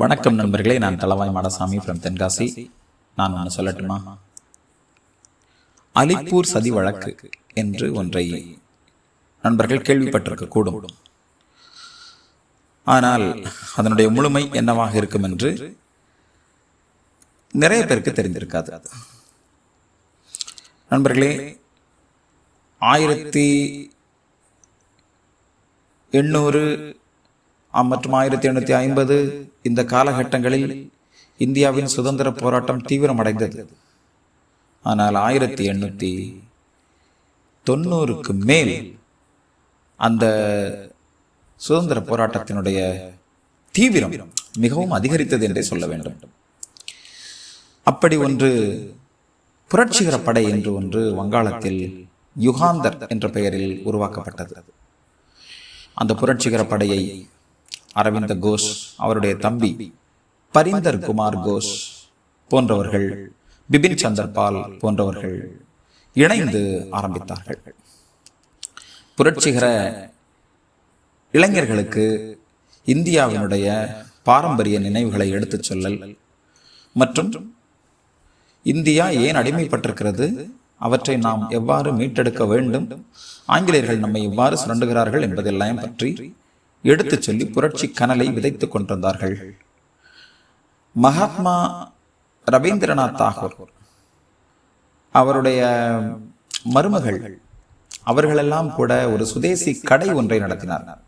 வணக்கம் நண்பர்களே நான் தளவாய் மாடசாமி ஃப்ரம் தென்காசி. நான் நான் சொல்லட்டுமா? அலிப்பூர் சதி வழக்கு என்று ஒன்றை நண்பர்கள் கேள்விப்பட்டிருக்க கூடும். ஆனால் அதனுடைய முழுமை என்னவாக இருக்கும் என்று நிறைய பேருக்கு தெரிந்திருக்காது. நண்பர்களே ஆயிரத்தி எண்ணூறு மற்றும் ஆயிரத்தி எண்ணூற்றி ஐம்பது இந்த காலகட்டங்களில் இந்தியாவின் சுதந்திர போராட்டம் தீவிரமடைந்தது. ஆனால் ஆயிரத்தி எண்ணூற்றி தொண்ணூறுக்கு மேல் அந்த சுதந்திர போராட்டத்தினுடைய தீவிரம் மிகவும் அதிகரித்தது என்றே சொல்ல வேண்டும். அப்படி ஒன்று புரட்சிகர படை என்று ஒன்று வங்காளத்தில் யுகாந்தர் என்ற பெயரில் உருவாக்கப்பட்டது. அந்த புரட்சிகர படையை அரவிந்த கோஷ் அவருடைய தம்பி பரிந்தர் குமார் கோஷ் போன்றவர்கள் பிபின் சந்தர் பால் போன்றவர்கள் இணைந்து ஆரம்பித்தார்கள். புரட்சிகர இளைஞர்களுக்கு இந்தியாவினுடைய பாரம்பரிய நினைவுகளை எடுத்துச் சொல்லல். மற்றும் இந்தியா ஏன் அடிமைப்பட்டிருக்கிறது? அவற்றை நாம் எவ்வாறு மீட்டெடுக்க வேண்டும்? ஆங்கிலேயர்கள் நம்மை எவ்வாறு சுரண்டுகிறார்கள் என்பதெல்லாம் பற்றி எடுத்துச் சொல்லி புரட்சி கனலை விதைத்துக் கொண்டிருந்தார்கள். மகாத்மா ரவீந்திரநாத் தாகூர் அவருடைய மருமகள் அவர்களெல்லாம் கூட ஒரு சுதேசி கடை ஒன்றை நடத்தினார்.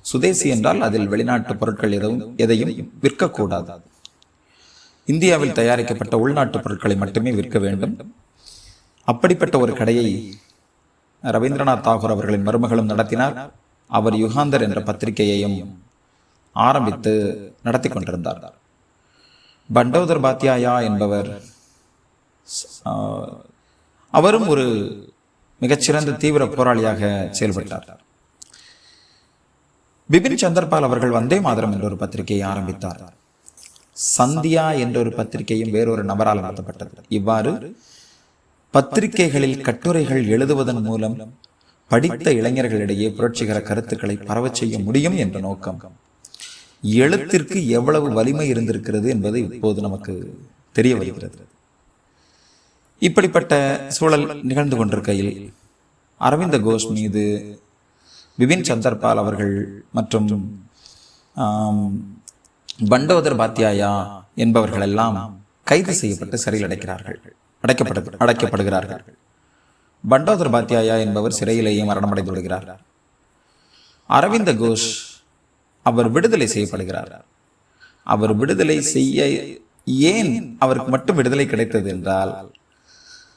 சுதேசி என்றால் அதில் வெளிநாட்டு பொருட்கள் எதுவும் எதையும் விற்கக்கூடாது. இந்தியாவில் தயாரிக்கப்பட்ட உள்நாட்டு பொருட்களை மட்டுமே விற்க வேண்டும். அப்படிப்பட்ட ஒரு கடையை ரவீந்திரநாத் தாகூர் அவர்களின் மருமகளும் நடத்தினார். அவர் யுகாந்தர் என்ற பத்திரிகையையும் ஆரம்பித்து நடத்தி கொண்டிருந்தார். பண்டோதர் பாத்தியாயா என்பவர் ஆஹ், அவரும் ஒரு மிகச்சிறந்த தீவிர போராளியாக செயல்பட்டார். பிபின் சந்தர்பால் அவர்கள் வந்தே மாதரம் என்ற ஒரு பத்திரிகையை ஆரம்பித்தார். சந்தியா என்ற ஒரு பத்திரிகையும் வேறொரு நபரால் நடத்தப்பட்டது. இவ்வாறு பத்திரிகைகளில் கட்டுரைகள் எழுதுவதன் மூலம் படித்த இளைஞர்களிடையே புரட்சிகர கருத்துக்களை பரவச் செய்ய முடியும் என்ற நோக்கம். எழுத்திற்கு எவ்வளவு வலிமை இருந்திருக்கிறது என்பது இப்போது நமக்கு தெரிய வருகிறது. இப்படிப்பட்ட சூழல் நிகழ்ந்து கொண்டிருக்கையில் அரவிந்த கோஷ் மீது விபின் சந்தர்பால் அவர்கள் மற்றும் பண்டோதர் பாத்தியாயா என்பவர்கள் எல்லாம் கைது செய்யப்பட்டு சிறையில் அடைக்கிறார்கள் அடைக்கப்படு அடைக்கப்படுகிறார்கள். பண்டோதர் பாத்தியாயா என்பவர் சிறையிலேயே மரணமடைந்து விடுகிறார். அரவிந்த கோஷ் அவர் விடுதலை செய்யப்படுகிறார். அவர் விடுதலை செய்ய ஏன் அவருக்கு மட்டும் விடுதலை கிடைத்தது என்றால்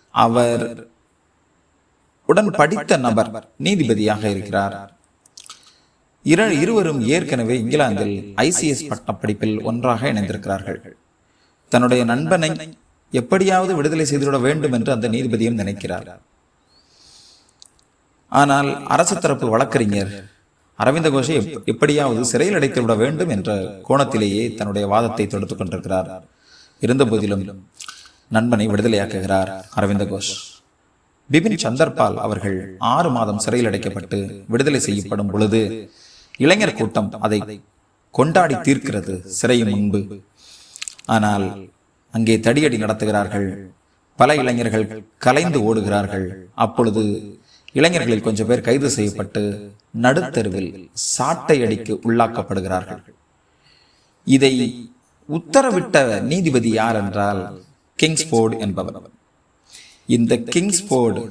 அவர் உடன் படித்த நபர் நீதிபதியாக இருக்கிறார். இரு இருவரும் ஏற்கனவே இங்கிலாந்தில் ஐசிஎஸ் பட்ட படிப்பில் ஒன்றாக இணைந்திருக்கிறார்கள். தன்னுடைய நண்பனை எப்படியாவது விடுதலை செய்துவிட வேண்டும் என்று அந்த நீதிபதியும் நினைக்கிறார். ஆனால் அரசு தரப்பு வழக்கறிஞர் அரவிந்த கோஷை எப்படியாவது சிறையில் அடைத்து விட வேண்டும் என்ற கோணத்திலேயே தன்னுடைய வாதத்தை தொடுத்துக் கொண்டிருக்கிறார். இருந்தபோதிலும் நண்பனை விடுதலையாக்குகிறார் அரவிந்த கோஷ். பிபின் சந்தர்பால் அவர்கள் ஆறு மாதம் சிறையில் அடைக்கப்பட்டு விடுதலை செய்யப்படும் பொழுது இளைஞர் கூட்டம் அதை கொண்டாடி தீர்க்கிறது சிறையும் முன்பு. ஆனால் அங்கே தடியடி நடத்துகிறார்கள். பல இளைஞர்கள் கலைந்து ஓடுகிறார்கள். அப்பொழுது இளைஞர்களில் கொஞ்சம் பேர் கைது செய்யப்பட்டு நடுத்தெருவில் சாட்டை அடிக்கு உள்ளாக்கப்படுகிறார்கள். இதை உத்தரவிட்ட நீதிபதி யார் என்றால் கிங்ஸ்போர்டு என்பவர். இந்த கிங்ஸ்போர்டு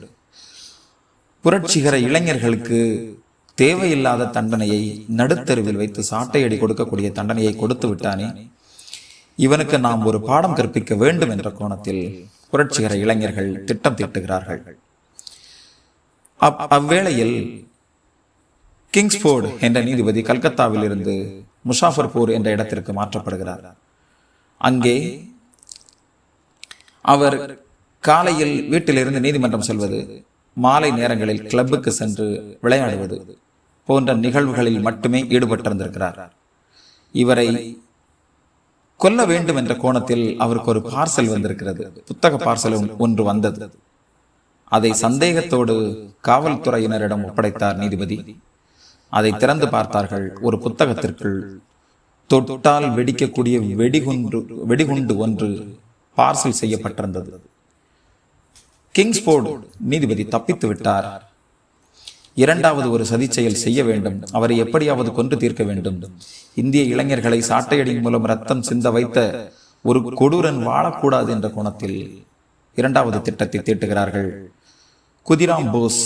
புரட்சிகர இளைஞர்களுக்கு தேவையில்லாத தண்டனையை நடுத்தெருவில் வைத்து சாட்டையடி கொடுக்கக்கூடிய தண்டனையை கொடுத்து விட்டானே இவனுக்கு நாம் ஒரு பாடம் கற்பிக்க வேண்டும் என்ற கோணத்தில் புரட்சிகர இளைஞர்கள் திட்டம் தீட்டுகிறார்கள். அப்- அவ்வேளையில் கிங்ஸ்போர்டு என்ற நீதிபதி கல்கத்தாவில் இருந்து முஷாஃபர்பூர் என்ற இடத்திற்கு மாற்றப்படுகிறார். அங்கே அவர் காலையில் வீட்டிலிருந்து நீதிமன்றம் செல்வது மாலை நேரங்களில் கிளப்புக்கு சென்று விளையாடுவது போன்ற நிகழ்வுகளில் மட்டுமே ஈடுபட்டிருந்திருக்கிறார். இவரை கொல்ல வேண்டும் என்ற கோணத்தில் அவருக்கு ஒரு பார்சல் வந்திருக்கிறது. புத்தக பார்சல் ஒன்று வந்தது. அதை சந்தேகத்தோடு காவல்துறையினரிடம் ஒப்படைத்தார் நீதிபதி. அதை திறந்து பார்த்தார்கள் ஒரு புத்தகத்திற்குள் தொட்டால் வெடிக்கக்கூடிய வெடிகுண்டு வெடிகுண்டு ஒன்று பார்சல் செய்யப்பட்டிருந்தது. கிங்ஸ்போர்டு நீதிபதி தப்பித்து விட்டார். இரண்டாவது ஒரு சதி செயல் செய்ய வேண்டும் அவரை எப்படியாவது கொன்று தீர்க்க வேண்டும். இந்திய இளைஞர்களை சாட்டையடியின் மூலம் ரத்தம் சிந்த வைத்த ஒரு கொடூரன் வாழக்கூடாது என்ற கோணத்தில் இரண்டாவது திட்டத்தை தீட்டுகிறார்கள். குதிராம் போஸ்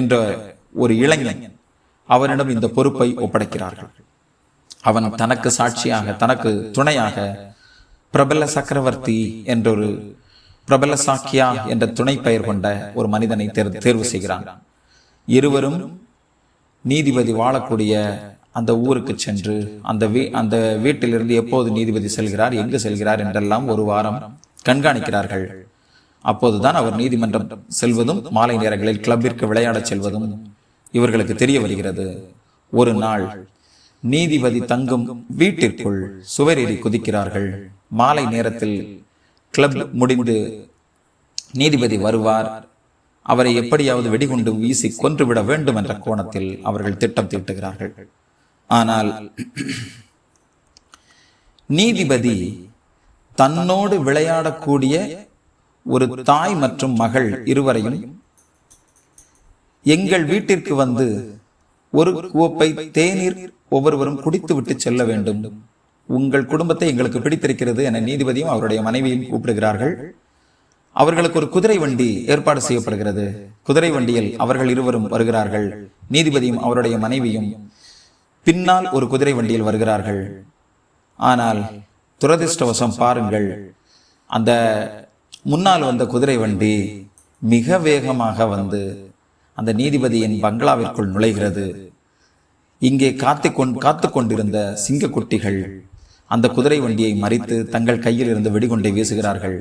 என்ற ஒரு இளைஞன் அவனிடம் இந்த பொறுப்பை ஒப்படைக்கிறார்கள். அவன் தனக்கு சாட்சியாக தனக்கு துணையாக பிரபல சக்கரவர்த்தி என்றொரு பிரபல சாக்கியா என்ற துணை பெயர் கொண்ட ஒரு மனிதனை தேர் தேர்வு செய்கிறான். இருவரும் நீதிபதி வாழக்கூடிய அந்த ஊருக்கு சென்று அந்த வீ அந்த வீட்டிலிருந்து எப்போது நீதிபதி செல்கிறார் எங்கு செல்கிறார் என்றெல்லாம் ஒரு வாரம் கண்காணிக்கிறார்கள். அப்போதுதான் அவர் நீதிமன்றம் செல்வதும் மாலை நேரங்களில் கிளப்பிற்கு விளையாடச் செல்வதும் இவர்களுக்கு தெரிய வருகிறது. ஒரு நாள் நீதிபதி தங்கும் வீட்டிற்குள் சுவரேறி குதிக்கிறார்கள். மாலை நேரத்தில் கிளப் முடிந்து நீதிபதி வருவார். அவரை எப்படியாவது வெடிகுண்டு வீசி கொன்றுவிட வேண்டும் என்ற கோணத்தில் அவர்கள் திட்டம் தீட்டுகிறார்கள். ஆனால் நீதிபதி தன்னோடு விளையாடக்கூடிய ஒரு தாய் மற்றும் மகள் இருவரையும் எங்கள் வீட்டிற்கு வந்து ஒரு கோப்பை தேநீர் ஒவ்வொருவரும் குடித்துவிட்டு செல்ல வேண்டும். உங்கள் குடும்பத்தை எங்களுக்கு பிடித்திருக்கிறது என நீதிபதியும் அவருடைய மனைவியும் கூப்பிடுகிறார்கள். அவர்களுக்கு ஒரு குதிரை வண்டி ஏற்பாடு செய்யப்படுகிறது. குதிரை வண்டியில் அவர்கள் இருவரும் வருகிறார்கள். நீதிபதியும் அவருடைய மனைவியும் பின்னால் ஒரு குதிரை வண்டியில் வருகிறார்கள். ஆனால் துரதிர்ஷ்டவசம் பாருங்கள். அந்த முன்னால் வந்த குதிரை வண்டி மிக வேகமாக வந்து அந்த நீதிபதியின் பங்களாவிற்குள் நுழைகிறது. இங்கே காத்து கொண்டு காத்து கொண்டிருந்த சிங்கக்குட்டிகள் அந்த குதிரை வண்டியை மறித்து தங்கள் கையில் இருந்து வெடிகுண்டை வீசுகிறார்கள்.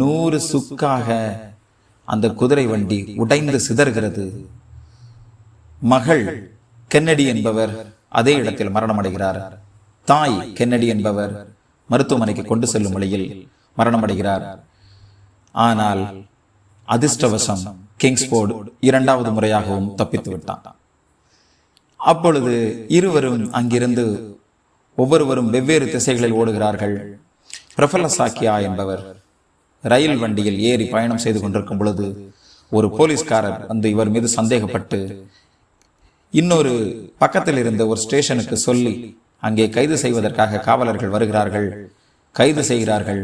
நூறு சுக்காக அந்த குதிரை வண்டி உடைந்து சிதறுகிறது. மகள் கென்னடி என்பவர் அதே இடத்தில் மரணமடைகிறார். தாய் கென்னடி என்பவர் மருத்துவமனைக்கு கொண்டு செல்லும் வழியில் மரணமடைகிறார். ஆனால் அதிர்ஷ்டவசம் கிங்ஸ்போர்டு இரண்டாவது முறையாகவும் தப்பித்து விட்டான் அப்பொழுது இருவரும் அங்கிருந்து ஒவ்வொருவரும் வெவ்வேறு திசைகளில் ஓடுகிறார்கள். பிரபல சாக்கியா என்பவர் ரயில் வண்டியில் ஏறி பயணம் செய்து கொண்டிருக்கும் பொழுது ஒரு போலீஸ்காரர் வந்து இவர் மீது சந்தேகப்பட்டு இன்னொரு பக்கத்தில் இருந்த ஒரு ஸ்டேஷனுக்கு சொல்லி அங்கே கைது செய்வதற்காக காவலர்கள் வருகிறார்கள். கைது செய்கிறார்கள்.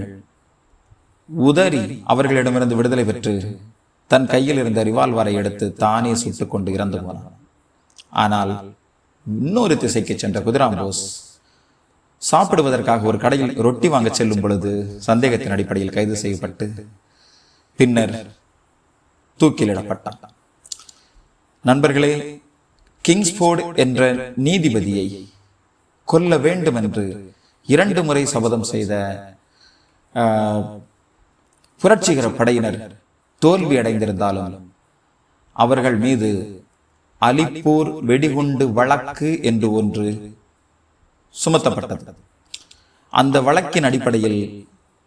உதறி அவர்களிடமிருந்து விடுதலை பெற்று தன் கையில் இருந்த ரிவால்வரை எடுத்து தானே சுட்டுக் கொண்டு இறந்து போனான். ஆனால் இன்னொரு திசைக்கு சென்ற குதிராம் போஸ் சாப்பிடுவதற்காக ஒரு கடையில் ரொட்டி வாங்க செல்லும் பொழுது சந்தேகத்தின் அடிப்படையில் கைது செய்யப்பட்டு பின்னர் தூக்கிலிடப்பட்டான். நண்பர்களே கிங்ஸ்போர்டு என்ற நீதிபதியை கொல்ல வேண்டும் என்று இரண்டு முறை சபதம் செய்த புரட்சிகர படையினர் தோல்வி அடைந்திருந்தாலும் அவர்கள் மீது அலிப்பூர் வெடிகுண்டு வழக்கு என்று ஒன்று சுமத்தப்பட்டது. அந்த வழக்கின் அடிப்படையில்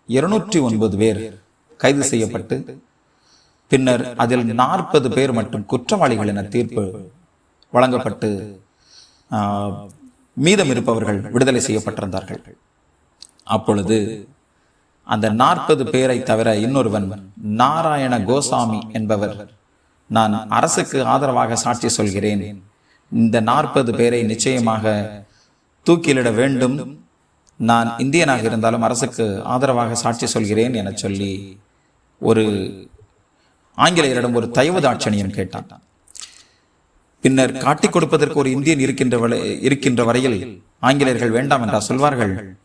இருநூற்றி ஒன்பது பேர் கைது செய்யப்பட்டு பின்னர் அதில் நாற்பது பேர் மட்டும் குற்றவாளிகள் என தீர்ப்பு வழங்கப்பட்டு மீதம் இருப்பவர்கள் விடுதலை செய்யப்பட்டிருந்தார்கள். அப்பொழுது அந்த நாற்பது பேரை தவிர இன்னொருவன் நாராயண கோசாமி என்பவர். நான் அரசுக்கு ஆதரவாக சாட்சி சொல்கிறேன். இந்த நாற்பது பேரை நிச்சயமாக தூக்கிலிட வேண்டும். நான் இந்தியனாக இருந்தாலும் அரசுக்கு ஆதரவாக சாட்சி சொல்கிறேன் என சொல்லி ஒரு ஆங்கிலேயரிடம் ஒரு தயவு தாட்சணியம் கேட்டான். பின்னர் காட்டிக் கொடுப்பதற்கு ஒரு இந்தியன் இருக்கின்ற வரை- இருக்கின்ற வரையில் ஆங்கிலேயர்கள் வேண்டாம் என்றா சொல்வார்கள்.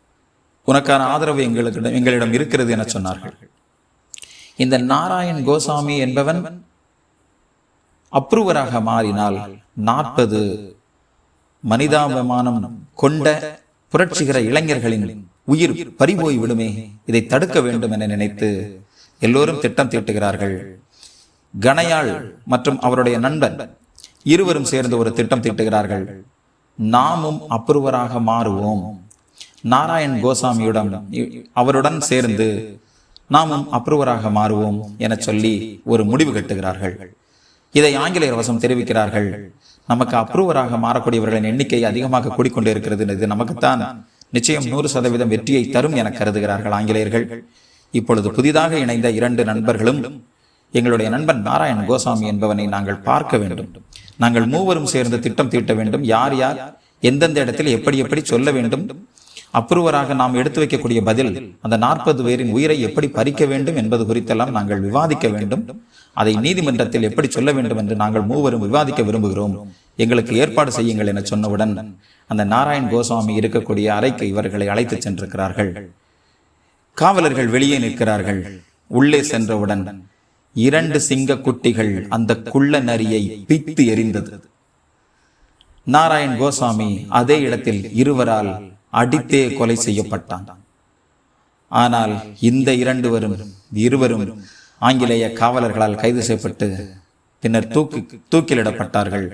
உனக்கான ஆதரவு எங்களுக்கு எங்களிடம் இருக்கிறது என சொன்னார்கள். இந்த நாராயண் கோசாமி என்பவன் அப்ரூவராக மாறினால் நாற்பது மனிதாபிமானம் கொண்ட புரட்சிகர இளைஞர்களின் உயிர் பறிபோய் விடுமே. இதை தடுக்க வேண்டும் என நினைத்து எல்லோரும் திட்டம் தீட்டுகிறார்கள். கணையாள் மற்றும் அவருடைய நண்பன் இருவரும் சேர்ந்து ஒரு திட்டம் தீட்டுகிறார்கள். நாமும் அப்ரூவராக மாறுவோம். நாராயண் கோசாமியுடன் அவருடன் சேர்ந்து நாமும் அப்ரூவராக மாறுவோம் என சொல்லி ஒரு முடிவு கட்டுகிறார்கள். இதை ஆங்கிலேயர் வசம் தெரிவிக்கிறார்கள். நமக்கு அப்ரூவராக மாறக்கூடியவர்களின் எண்ணிக்கை அதிகமாக கூடிக்கொண்டிருக்கிறது இருக்கிறது இது நமக்குத்தான் நிச்சயம் நூறு சதவீதம் வெற்றியை தரும் என கருதுகிறார்கள் ஆங்கிலேயர்கள். இப்பொழுது புதிதாக இணைந்த இரண்டு நண்பர்களும் எங்களுடைய நண்பன் நாராயண் கோசாமி என்பவனை நாங்கள் பார்க்க வேண்டும். நாங்கள் மூவரும் சேர்ந்து திட்டம் தீட்ட வேண்டும். யார் யார் எந்தெந்த இடத்தில் எப்படி எப்படி சொல்ல வேண்டும். அப்ரூவராக நாம் எடுத்து வைக்கக்கூடிய பதில் அந்த நாற்பது பேரின் உயிரை எப்படி பறிக்க வேண்டும் என்பது குறித்தெல்லாம் நாங்கள் விவாதிக்க வேண்டும். அதை நீதிமன்றத்தில் எப்படி சொல்ல வேண்டும் என்று நாங்கள் மூவரும் விவாதிக்க விரும்புகிறோம். எங்களுக்கு ஏற்பாடு செய்யுங்கள் என சொன்னவுடன் அந்த நாராயண் கோசாமி இருக்கக்கூடிய அறைக்கு இவர்களை அழைத்துச் சென்றிருக்கிறார்கள். காவலர்கள் வெளியே நிற்கிறார்கள். உள்ளே சென்றவுடன் இரண்டு சிங்க குட்டிகள் அந்த குள்ள நரியை பித்து எறிந்தது. நாராயண் கோசாமி அதே இடத்தில் இருவரால் அடித்தே கொலை செய்யப்பட்டான். ஆனால் இந்த இரண்டுவரும் இருவரும் ஆங்கிலேய காவலர்களால் கைது செய்யப்பட்டு பின்னர் தூக்கு தூக்கிலிடப்பட்டார்கள்.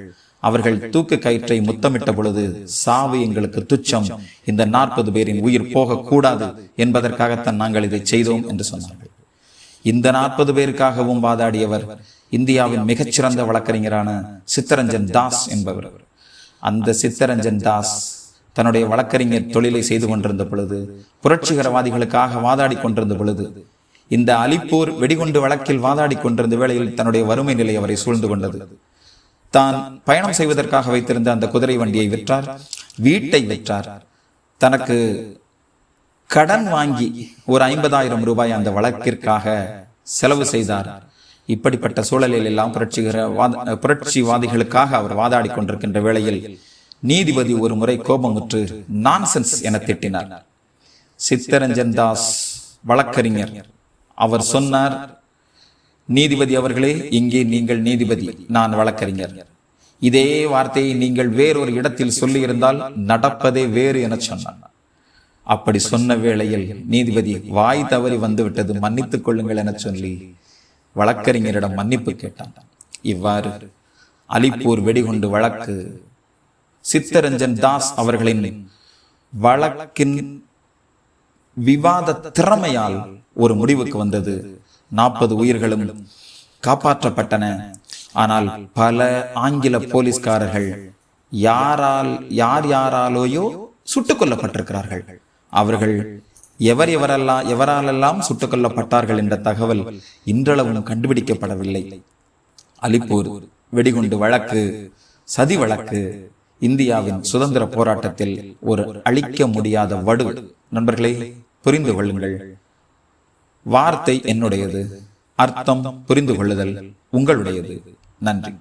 அவர்கள் தூக்கு கயிற்றை முத்தமிட்ட பொழுது சாவு எங்களுக்கு துச்சம். இந்த நாற்பது பேரின் உயிர் போகக்கூடாது என்பதற்காகத்தான் நாங்கள் இதை செய்தோம் என்று சொன்னார்கள். இந்த நாற்பது பேருக்காகவும் வாதாடியவர் இந்தியாவின் மிகச்சிறந்த வழக்கறிஞரான சித்தரஞ்சன் தாஸ் என்பவர். அந்த சித்தரஞ்சன் தாஸ் தன்னுடைய வழக்கறிஞர் தொழிலை செய்து கொண்டிருந்த பொழுது புரட்சிகரவாதிகளுக்காக வாதாடி கொண்டிருந்த பொழுது இந்த அலிப்பூர் வெடிகுண்டு வழக்கில் வாதாடி கொண்டிருந்த வேளையில் தன்னுடைய வறுமை நிலை அவரை சூழ்ந்து கொண்டது. தான் பயணம் செய்வதற்காக வைத்திருந்த அந்த குதிரை வண்டியை விற்றார் வீட்டை விற்றார். தனக்கு கடன் வாங்கி ஒரு ஐம்பதாயிரம் ரூபாய் அந்த வழக்கிற்காக செலவு செய்தார். இப்படிப்பட்ட சூழலில் எல்லாம் புரட்சிகர வாத புரட்சிவாதிகளுக்காக அவர் வாதாடி கொண்டிருக்கின்ற வேளையில் நீதிபதி ஒரு முறை கோபமுற்று நான்சென்ஸ் என திட்டினார். சித்தரஞ்சன் தாஸ் வழக்கறிஞர். அவர் சொன்னார் நீதிபதி அவர்களே இங்கே நீங்கள் நீதிபதி நான் வழக்கறிஞர். இதே வார்த்தையை நீங்கள் வேறொரு இடத்தில் சொல்லியிருந்தால் நடப்பதே வேறு என சொன்னார். அப்படி சொன்ன வேளையில் நீதிபதி வாய் தவறி வந்துவிட்டது மன்னித்துக் கொள்ளுங்கள் என சொல்லி வழக்கறிஞரிடம் மன்னிப்பு கேட்டான். இவ்வாறு அலிப்பூர் வெடிகுண்டு வழக்கு சித்தரஞ்சன் தாஸ் அவர்களின் வழக்கின் விவாத திறமையால் ஒரு முடிவுக்கு வந்தது. நாற்பது உயிர்களும் காப்பாற்றப்பட்டன. ஆனால் பல ஆங்கில போலீஸ்காரர்கள் யாரால் யார் யாராலோயோ சுட்டுக் கொல்லப்பட்டிருக்கிறார்கள். அவர்கள் எவர் எவரெல்லாம் எவராலெல்லாம் சுட்டுக் கொல்லப்பட்டார்கள் என்ற தகவல் இன்றளவும் கண்டுபிடிக்கப்படவில்லை. அலிப்பூர் வெடிகுண்டு வழக்கு சதி வழக்கு இந்தியாவின் சுதந்திர போராட்டத்தில் ஒரு அழிக்க முடியாத வடு. நண்பர்களே புரிந்து கொள்ளுங்கள். வார்த்தை என்னுடையது அர்த்தம் புரிந்து கொள்ளுதல் உங்களுடையது. நன்றி.